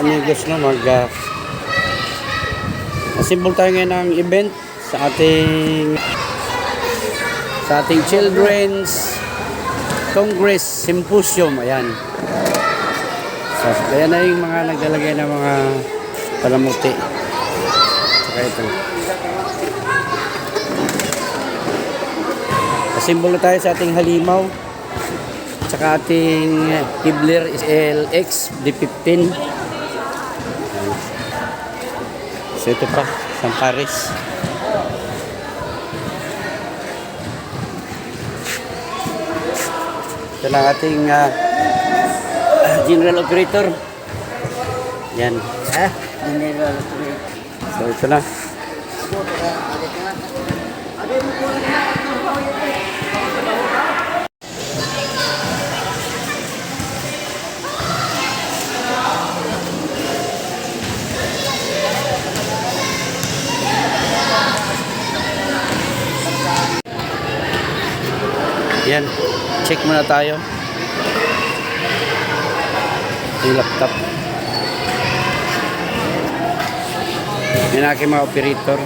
amigos no mag uh, assemble tayo ngayon ng event sa ating sa ating Children's Congress Symposium. Ayan. So, ayan na yung mga naglalagay ng mga palamuti. Saka ito. Asimbolo tayo sa ating halimaw. Tsaka ating Kibler LX D15. So ito pa, San Paris. Ito lang ating ah, general operator. Yan. Eh, general So ito na. Yan. Check muna tayo. Yung laptop. Yan aking mga operator.